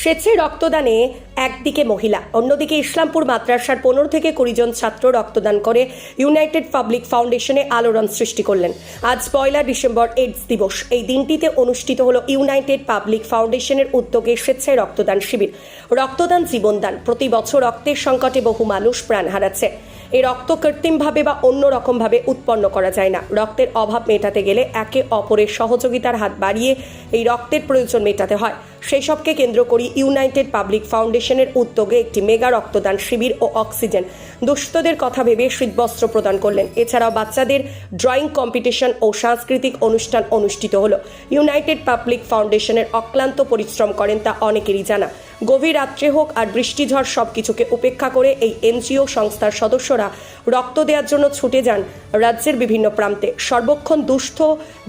স্বেচ্ছায় রক্তদানে একদিকে মহিলা, অন্যদিকে ইসলামপুর মাদ্রাসার পনেরো থেকে কুড়ি জন ছাত্র রক্তদান করে ইউনাইটেড পাবলিক ফাউন্ডেশনে আলোড়ন সৃষ্টি করলেন। আজ পয়লা ডিসেম্বর এইডস দিবস। এই দিনটিতে অনুষ্ঠিত হল ইউনাইটেড পাবলিক ফাউন্ডেশনের উদ্যোগে স্বেচ্ছায় রক্তদান শিবির। রক্তদান জীবনদান। প্রতি বছর রক্তের সংকটে বহু মানুষ প্রাণ হারাচ্ছে। এই রক্ত কৃত্রিমভাবে বা অন্য রকমভাবে উৎপন্ন করা যায় না। রক্তের অভাব মেটাতে গেলে একে অপরের সহযোগিতার হাত বাড়িয়ে এই রক্তের প্রয়োজন মেটাতে হয়। সেই সবকে কেন্দ্র করি ইউনাইটেড পাবলিক ফাউন্ডেশনের উদ্যোগে একটি মেগা রক্তদান শিবির ও অক্সিজেন দুস্থদের কথা ভেবে শীতবস্ত্র প্রদান করলেন। এছাড়াও বাচ্চাদের ড্রয়িং কম্পিটিশন ও সাংস্কৃতিক অনুষ্ঠান অনুষ্ঠিত হলো। ইউনাইটেড পাবলিক ফাউন্ডেশনের অক্লান্ত পরিশ্রম করেন তা অনেকেরই জানা। গভীর রাত্রে হোক আর বৃষ্টিঝড় সব কিছুকে উপেক্ষা করে এই এনজিও সংস্থার সদস্যরা রক্ত দেওয়ার জন্য ছুটে যান রাজ্যের বিভিন্ন প্রান্তে। সর্বক্ষণ দুস্থ,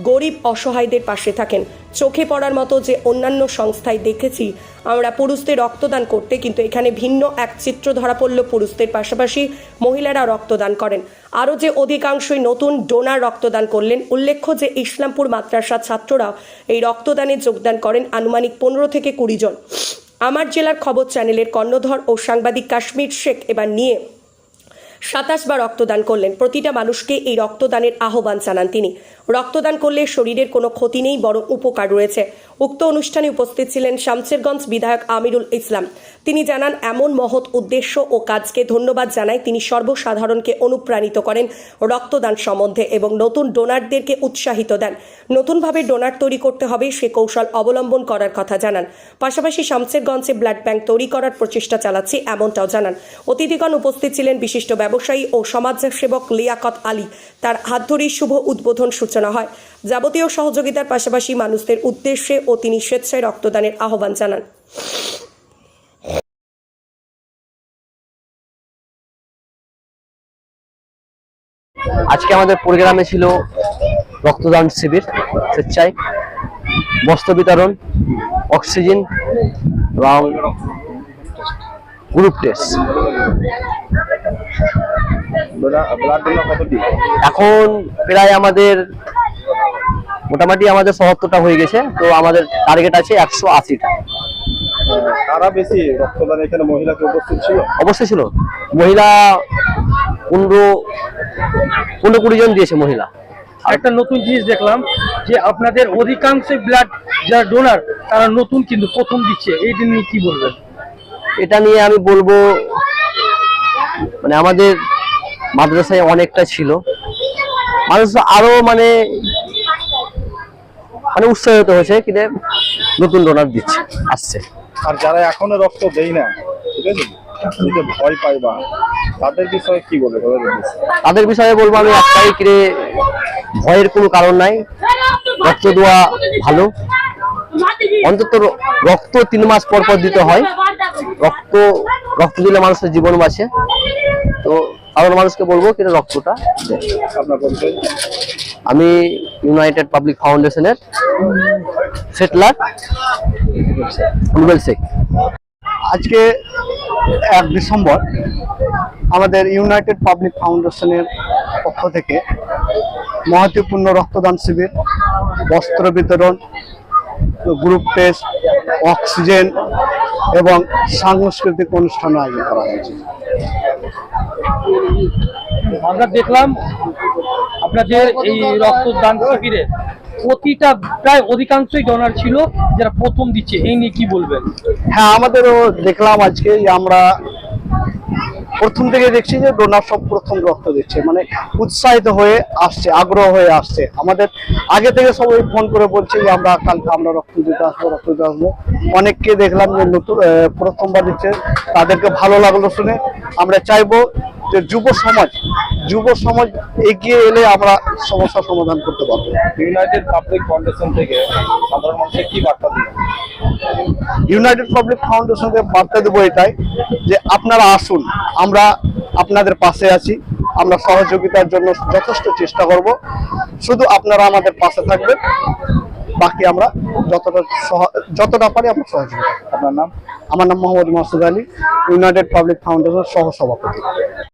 গরিব, অসহায়দের পাশে থাকেন। চোখে পড়ার মতো যে অন্যান্য সংস্থায় দেখেছি, আমরা পুরুষদের রক্তদান করতে কিন্তু এখানে ভিন্ন এক চিত্র ধরা পড়ল পুরুষদের পাশাপাশি মহিলারা রক্তদান করেন। আরও যে অধিকাংশই নতুন ডোনার রক্তদান করলেন, উল্লেখ্য যে ইসলামপুর মাদ্রাসার ছাত্ররা এই রক্তদানে যোগদান করেন আনুমানিক পনেরো থেকে কুড়ি জন। আমার জেলার খবর চ্যানেলের কর্ণধর ও সাংবাদিক কাশ্মীর শেখ এবার নিয়ে সাতাশ বার রক্তদান করলেন। প্রতিটা মানুষকে এই রক্তদানের আহ্বান জানান তিনি। রক্তদান করলে শরীরের কোনো ক্ষতি নেই, বরং উপকার রয়েছে। উক্ত অনুষ্ঠানে উপস্থিত ছিলেন শামসেরগঞ্জ বিধায়ক আমিরুল ইসলাম। তিনি জানান, এমন মহৎ উদ্দেশ্য ও কাজকে ধন্যবাদ জানায় তিনি সর্বসাধারণকে অনুপ্রাণিত করেন রক্তদান সম্বন্ধে এবং নতুন ডোনারদেরকে উৎসাহিত দেন। নতুনভাবে ডোনার তৈরি করতে হবে সে কৌশল অবলম্বন করার কথা জানান। পাশাপাশি শামসেরগঞ্জে ব্লাড ব্যাংক তৈরি করার প্রচেষ্টা চালাচ্ছে এমনটাও জানান। অতিথিগণ উপস্থিত ছিলেন বিশিষ্ট ব্যবসায়ী ও সমাজসেবক লিয়াকত আলী। তার হাত ধরেই শুভ উদ্বোধন সূচনা হয়। যাবতীয় সহযোগিতার পাশাপাশি মানুষদের উদ্দেশ্যে ও তিনি স্বেচ্ছায় রক্তদানের আহ্বান জানান। আজকে আমাদের প্রোগ্রামে ছিল রক্তদান শিবির, স্বেচ্ছায়। বস্ত্র বিতরণ, অক্সিজেন এবং গ্রুপ টেস্ট। এখন প্রায় আমাদের মোটামুটি আমাদের সত্তরটা হয়ে গেছে তো আমাদের টার্গেট আছে একশো আশিটা। কারা বেশি রক্তদান এখানে মহিলাকে উপস্থিত ছিল? অবশ্যই ছিল। মহিলা পনেরো পনেরো কুড়ি জন দিয়েছে মহিলা। একটা নতুন জিনিস দেখলাম যে আপনাদের অধিকাংশ ব্লাড যারা ডোনার তারা নতুন কিন্তু প্রথম দিচ্ছে। এই দিন নিয়ে কি বলবেন? এটা নিয়ে আমি বলব মানে আমাদের মাদ্রাসায় অনেকটা ছিল। মানুষ আরও মানে মানে উৎসাহিত হয়েছে কিন্তু নতুন ডোনার দিচ্ছে আসছে। আর যারা এখনও রক্ত দেয় না ঠিক আছে? ভয় পায় বা তাদের বিষয়ে কি বলে তাদের বিষয়ে বলব আমি একটাই কিরে ভয়ের কোনো কারণ নাই রক্ত দেওয়া ভালো। অন্তত রক্ত তিন মাস পর পর দিতে হয়। রক্ত রক্ত দিলে মানুষের জীবন বাঁচে। তো সাধারণ মানুষকে বলব কিন্তু রক্তটা? আপনার আমি ইউনাইটেড পাবলিক ফাউন্ডেশনের সেটলার রুবেল শেখ আজকে এক ডিসেম্বর আমাদের ইউনাইটেড পাবলিক ফাউন্ডেশনের পক্ষ থেকে মহত্বপূর্ণ রক্তদান শিবির বস্ত্র বিতরণ গ্রুপ টেস্ট অক্সিজেন এবং সাংস্কৃতিক অনুষ্ঠান আয়োজন করা হয়েছে। আমরা দেখলাম আপনাদের এই রক্তদান শিবিরে প্রতিটা প্রায় অধিকাংশই ডোনার ছিল, যারা প্রথম দিচ্ছে। এই নিয়ে কি বলবেন? হ্যাঁ আমাদেরও দেখলাম আজকে যে আমরা প্রথম থেকে দেখছি যে ডোনার সব প্রথম রক্ত দিচ্ছে মানে উৎসাহিত হয়ে আসছে, আগ্রহ হয়ে আসছে। আমাদের আগে থেকে সবাই ফোন করে বলছে যে আমরা কালকে আমরা রক্ত দিতে আসব, রক্ত দিতে আসব। অনেককে দেখলাম যে নতুন প্রথমবার দিচ্ছে, তাদেরকে ভালো লাগল শুনে। আমরা চাইব যে যুব সমাজ যুব সমাজ এগিয়ে এলে আমরা সমস্যার সমাধান করতে পারব। ইউনাইটেড পাবলিক ফাউন্ডেশন থেকে সাধারণ মানুষের কি বার্তা দিবেন? ইউনাইটেড পাবলিক ফাউন্ডেশনকে বার্তা দেবো এটাই যে আপনারা আসুন আমরা আপনাদের পাশে আছি আমরা সহযোগিতার জন্য যথেষ্ট চেষ্টা করব। শুধু আপনারা আমাদের পাশে থাকবেন বাকি আমরা যতটা সহ- যতটা পারি আমরা সহযোগিতা আপনার নাম? আমার নাম Mohammad Masud Ali United Public Foundation সহ সভাপতি